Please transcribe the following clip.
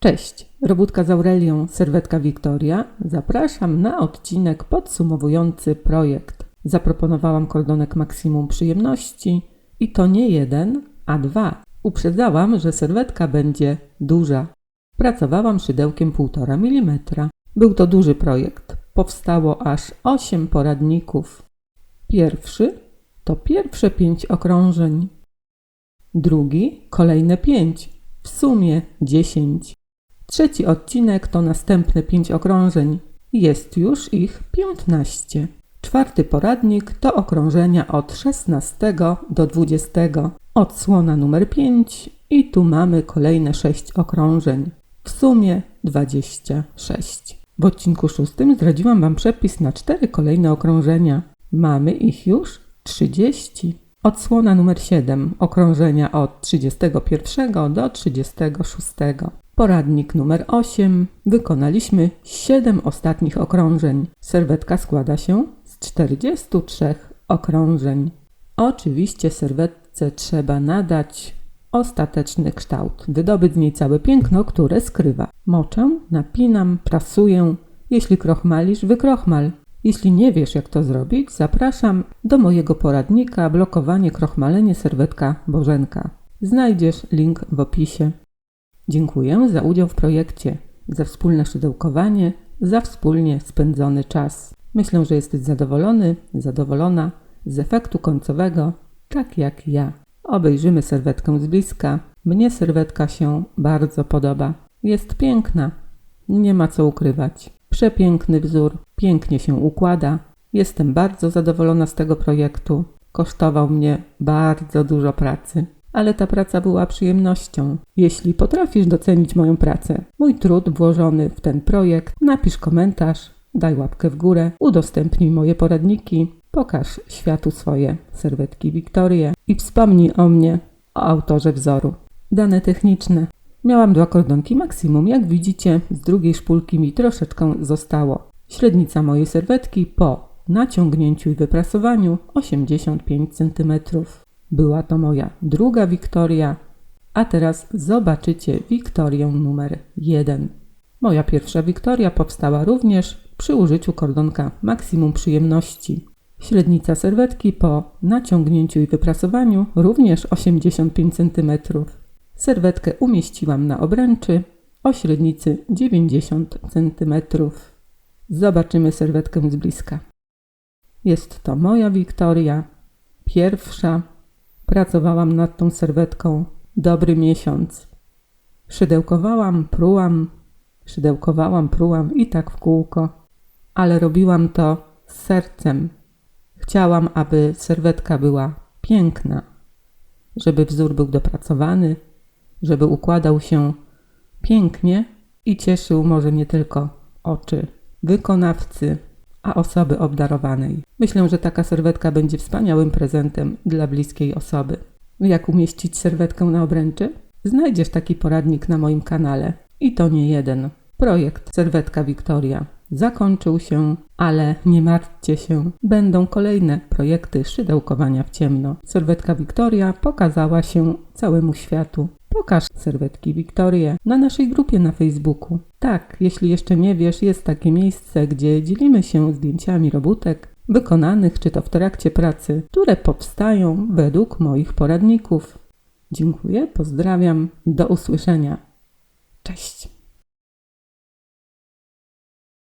Cześć, Robótka z Aurelią, serwetka Wiktoria. Zapraszam na odcinek podsumowujący projekt. Zaproponowałam kordonek maksimum przyjemności i to nie jeden, a dwa. Uprzedzałam, że serwetka będzie duża. Pracowałam szydełkiem 1,5 mm. Był to duży projekt. Powstało aż 8 poradników. Pierwszy to pierwsze 5 okrążeń. Drugi kolejne 5, w sumie 10. Trzeci odcinek to następne 5 okrążeń. Jest już ich 15. Czwarty poradnik to okrążenia od 16 do 20. Odsłona numer 5 i tu mamy kolejne 6 okrążeń. W sumie 26. W odcinku szóstym zdradziłam Wam przepis na cztery kolejne okrążenia. Mamy ich już 30. Odsłona numer 7. Okrążenia od 31 do 36. Poradnik numer 8. Wykonaliśmy 7 ostatnich okrążeń. Serwetka składa się z 43 okrążeń. Oczywiście serwetce trzeba nadać ostateczny kształt, wydobyć z niej całe piękno, które skrywa. Moczę, napinam, prasuję. Jeśli krochmalisz, wykrochmal. Jeśli nie wiesz, jak to zrobić, zapraszam do mojego poradnika Blokowanie krochmalenie serwetka Bożenka. Znajdziesz link w opisie. Dziękuję za udział w projekcie, za wspólne szydełkowanie, za wspólnie spędzony czas. Myślę, że jesteś zadowolony, zadowolona z efektu końcowego, tak jak ja. Obejrzymy serwetkę z bliska. Mnie serwetka się bardzo podoba. Jest piękna, nie ma co ukrywać. Przepiękny wzór, pięknie się układa. Jestem bardzo zadowolona z tego projektu. Kosztował mnie bardzo dużo pracy, ale ta praca była przyjemnością. Jeśli potrafisz docenić moją pracę, mój trud włożony w ten projekt, napisz komentarz, daj łapkę w górę, udostępnij moje poradniki, pokaż światu swoje serwetki Wiktorię i wspomnij o mnie, o autorze wzoru. Dane techniczne. Miałam dwa kordonki maksimum, jak widzicie, z drugiej szpulki mi troszeczkę zostało. Średnica mojej serwetki po naciągnięciu i wyprasowaniu 85 cm. Była to moja druga Wiktoria, a teraz zobaczycie Wiktorię numer 1. Moja pierwsza Wiktoria powstała również przy użyciu kordonka maksimum przyjemności. Średnica serwetki po naciągnięciu i wyprasowaniu również 85 cm. Serwetkę umieściłam na obręczy o średnicy 90 cm. Zobaczymy serwetkę z bliska. Jest to moja Wiktoria, pierwsza. Pracowałam nad tą serwetką dobry miesiąc. Szydełkowałam, prułam, szydełkowałam, prułam i tak w kółko, ale robiłam to z sercem. Chciałam, aby serwetka była piękna, żeby wzór był dopracowany, żeby układał się pięknie i cieszył może nie tylko oczy wykonawcy, a osoby obdarowanej. Myślę, że taka serwetka będzie wspaniałym prezentem dla bliskiej osoby. Jak umieścić serwetkę na obręczy? Znajdziesz taki poradnik na moim kanale i to nie jeden. Projekt Serwetka Wiktoria zakończył się, ale nie martwcie się, będą kolejne projekty szydełkowania w ciemno. Serwetka Wiktoria pokazała się całemu światu. Pokaż serwetki Wiktorię na naszej grupie na Facebooku. Tak, jeśli jeszcze nie wiesz, jest takie miejsce, gdzie dzielimy się zdjęciami robótek wykonanych czy to w trakcie pracy, które powstają według moich poradników. Dziękuję, pozdrawiam, do usłyszenia. Cześć!